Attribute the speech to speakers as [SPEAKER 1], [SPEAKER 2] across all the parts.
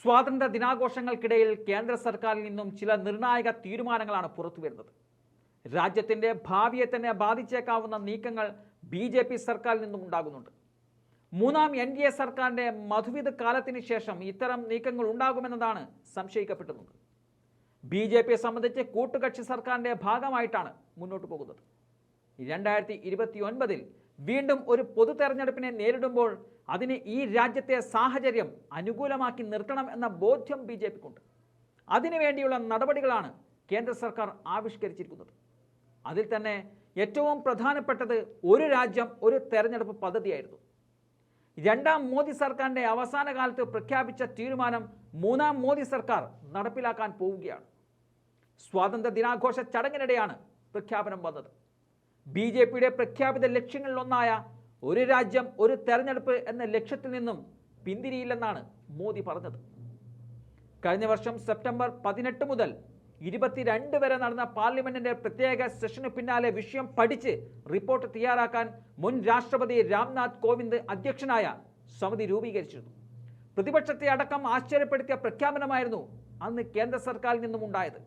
[SPEAKER 1] സ്വാതന്ത്ര്യ ദിനാഘോഷങ്ങൾക്കിടയിൽ കേന്ദ്ര സർക്കാരിൽ നിന്നും ചില നിർണായക തീരുമാനങ്ങളാണ് പുറത്തു വരുന്നത് രാജ്യത്തിന്റെ ഭാവിയെ തന്നെ ബാധിച്ചേക്കാവുന്ന നീക്കങ്ങൾ ബി ജെ പി സർക്കാരിൽ നിന്നും ഉണ്ടാകുന്നുണ്ട്. മൂന്നാം എൻ ഡി എ സർക്കാരിന്റെ മധുവിധ കാലത്തിന് ശേഷം ഇത്തരം നീക്കങ്ങൾ ഉണ്ടാകുമെന്നതാണ് സംശയിക്കപ്പെടുന്നത് ബി ജെ പിയെ സംബന്ധിച്ച് കൂട്ടുകക്ഷി സർക്കാരിന്റെ ഭാഗമായിട്ടാണ് മുന്നോട്ട് പോകുന്നത്. രണ്ടായിരത്തി ഇരുപത്തി ഒൻപതിൽ വീണ്ടും ഒരു പൊതു തെരഞ്ഞെടുപ്പിനെ നേരിടുമ്പോൾ അതിന് ഈ രാജ്യത്തെ സാഹചര്യം അനുകൂലമാക്കി നിർത്തണം എന്ന ബോധ്യം ബി ജെ പിക്കുണ്ട്. അതിനുവേണ്ടിയുള്ള നടപടികളാണ് കേന്ദ്ര സർക്കാർ ആവിഷ്കരിച്ചിരിക്കുന്നത്. അതിൽ തന്നെ ഏറ്റവും പ്രധാനപ്പെട്ടത് ഒരു രാജ്യം ഒരു തെരഞ്ഞെടുപ്പ് പദ്ധതിയായിരുന്നു. രണ്ടാം മോദി സർക്കാരിന്റെ അവസാന കാലത്ത് പ്രഖ്യാപിച്ച തീരുമാനം മൂന്നാം മോദി സർക്കാർ നടപ്പിലാക്കാൻ പോവുകയാണ്. സ്വാതന്ത്ര്യ ദിനാഘോഷ ചടങ്ങിനിടെയാണ് പ്രഖ്യാപനം വന്നത്. ബി ജെ പിയുടെ പ്രഖ്യാപിത ലക്ഷ്യങ്ങളിലൊന്നായ ഒരു രാജ്യം ഒരു തെരഞ്ഞെടുപ്പ് എന്ന ലക്ഷ്യത്തിൽ നിന്നും പിന്തിരിയില്ലെന്നാണ് മോദി പറഞ്ഞത്. കഴിഞ്ഞ വർഷം സെപ്റ്റംബർ പതിനെട്ട് മുതൽ ഇരുപത്തിരണ്ട് വരെ നടന്ന പാർലമെന്റിന്റെ പ്രത്യേക സെഷന് പിന്നാലെ വിഷയം പഠിച്ച് റിപ്പോർട്ട് തയ്യാറാക്കാൻ മുൻ രാഷ്ട്രപതി രാംനാഥ് കോവിന്ദ് അധ്യക്ഷനായ സമിതി രൂപീകരിച്ചിരുന്നു. പ്രതിപക്ഷത്തെ അടക്കം ആശ്ചര്യപ്പെടുത്തിയ പ്രഖ്യാപനമായിരുന്നു അന്ന് കേന്ദ്ര സർക്കാരിൽ നിന്നും ഉണ്ടായത്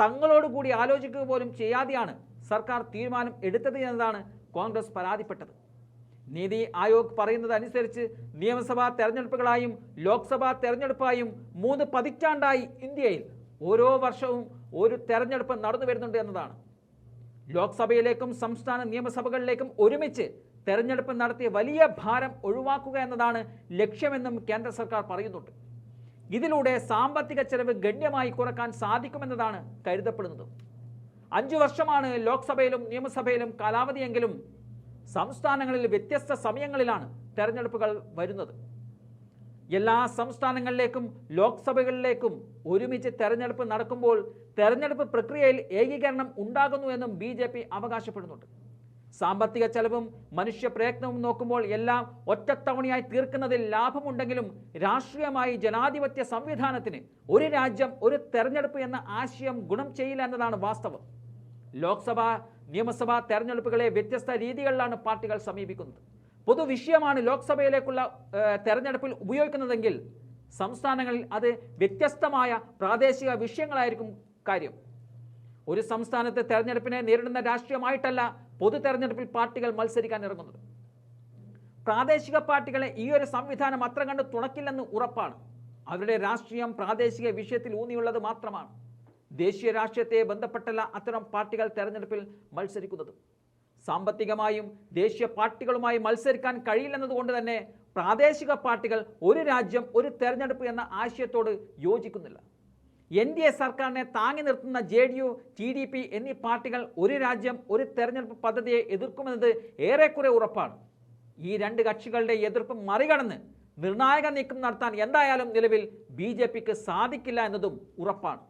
[SPEAKER 1] തങ്ങളോടുകൂടി ആലോചിക്കുക പോലും ചെയ്യാതെയാണ് സർക്കാർ തീരുമാനം എടുത്തത് എന്നതാണ് കോൺഗ്രസ് പരാതിപ്പെട്ടത്. നീതി ആയോഗ് പറയുന്നത് അനുസരിച്ച് നിയമസഭാ തെരഞ്ഞെടുപ്പുകളായും ലോക്സഭാ തെരഞ്ഞെടുപ്പായും മൂന്ന് പതിറ്റാണ്ടായി ഇന്ത്യയിൽ ഓരോ വർഷവും ഒരു തെരഞ്ഞെടുപ്പ് നടന്നു വരുന്നുണ്ട് എന്നതാണ്. ലോക്സഭയിലേക്കും സംസ്ഥാന നിയമസഭകളിലേക്കും ഒരുമിച്ച് തെരഞ്ഞെടുപ്പ് നടത്തിയ വലിയ ഭാരം ഒഴിവാക്കുക എന്നതാണ് ലക്ഷ്യമെന്നും കേന്ദ്ര സർക്കാർ പറയുന്നുണ്ട്. ഇതിലൂടെ സാമ്പത്തിക ചെലവ് ഗണ്യമായി കുറയ്ക്കാൻ സാധിക്കുമെന്നതാണ് കരുതപ്പെടുന്നത്. അഞ്ചു വർഷമാണ് ലോക്സഭയിലും നിയമസഭയിലും കാലാവധിയെങ്കിലും സംസ്ഥാനങ്ങളിൽ വ്യത്യസ്ത സമയങ്ങളിലാണ് തെരഞ്ഞെടുപ്പുകൾ വരുന്നത്. എല്ലാ സംസ്ഥാനങ്ങളിലേക്കും ലോക്സഭകളിലേക്കും ഒരുമിച്ച് തെരഞ്ഞെടുപ്പ് നടക്കുമ്പോൾ തെരഞ്ഞെടുപ്പ് പ്രക്രിയയിൽ ഏകീകരണം ഉണ്ടാകുന്നു എന്നും ബി ജെ പി അവകാശപ്പെടുന്നുണ്ട്. സാമ്പത്തിക ചെലവും മനുഷ്യ പ്രയത്നവും നോക്കുമ്പോൾ എല്ലാം ഒറ്റത്തവണയായി തീർക്കുന്നതിൽ ലാഭമുണ്ടെങ്കിലും രാഷ്ട്രീയമായി ജനാധിപത്യ സംവിധാനത്തിന് ഒരു രാജ്യം ഒരു തെരഞ്ഞെടുപ്പ് എന്ന ആശയം ഗുണം ചെയ്യില്ല എന്നതാണ് വാസ്തവം. ലോക്സഭ നിയമസഭാ തെരഞ്ഞെടുപ്പുകളെ വ്യത്യസ്ത രീതികളിലാണ് പാർട്ടികൾ സമീപിക്കുന്നത്. പൊതുവിഷയമാണ് ലോക്സഭയിലേക്കുള്ള തെരഞ്ഞെടുപ്പിൽ ഉപയോഗിക്കുന്നതെങ്കിൽ സംസ്ഥാനങ്ങളിൽ അത് വ്യത്യസ്തമായ പ്രാദേശിക വിഷയങ്ങളായിരിക്കും കാര്യം. ഒരു സംസ്ഥാനത്തെ തെരഞ്ഞെടുപ്പിനെ നേരിടുന്ന രാഷ്ട്രീയമായിട്ടല്ല പൊതു തെരഞ്ഞെടുപ്പിൽ പാർട്ടികൾ മത്സരിക്കാൻ ഇറങ്ങുന്നത്. പ്രാദേശിക പാർട്ടികളെ ഈ ഒരു സംവിധാനം അത്ര കണ്ട് തുണക്കില്ലെന്ന് ഉറപ്പാണ്. അവരുടെ രാഷ്ട്രീയം പ്രാദേശിക വിഷയത്തിൽ ഊന്നിയുള്ളത് മാത്രമാണ്. ദേശീയ രാഷ്ട്രീയത്തെ ബന്ധപ്പെട്ടല്ല അത്തരം പാർട്ടികൾ തെരഞ്ഞെടുപ്പിൽ മത്സരിക്കുന്നത്. സാമ്പത്തികമായും ദേശീയ പാർട്ടികളുമായി മത്സരിക്കാൻ കഴിയില്ലെന്നതുകൊണ്ട് തന്നെ പ്രാദേശിക പാർട്ടികൾ ഒരു രാജ്യം ഒരു തെരഞ്ഞെടുപ്പ് എന്ന ആശയത്തോട് യോജിക്കുന്നില്ല. എൻ ഡി എ സർക്കാരിനെ താങ്ങി നിർത്തുന്ന J D U T D P എന്നീ പാർട്ടികൾ ഒരു രാജ്യം ഒരു തെരഞ്ഞെടുപ്പ് പദ്ധതിയെ എതിർക്കുമെന്നത് ഏറെക്കുറെ ഉറപ്പാണ്. ഈ രണ്ട് കക്ഷികളുടെ എതിർപ്പ് മറികടന്ന് നിർണായക നീക്കം നടത്താൻ എന്തായാലും നിലവിൽ ബി സാധിക്കില്ല എന്നതും ഉറപ്പാണ്.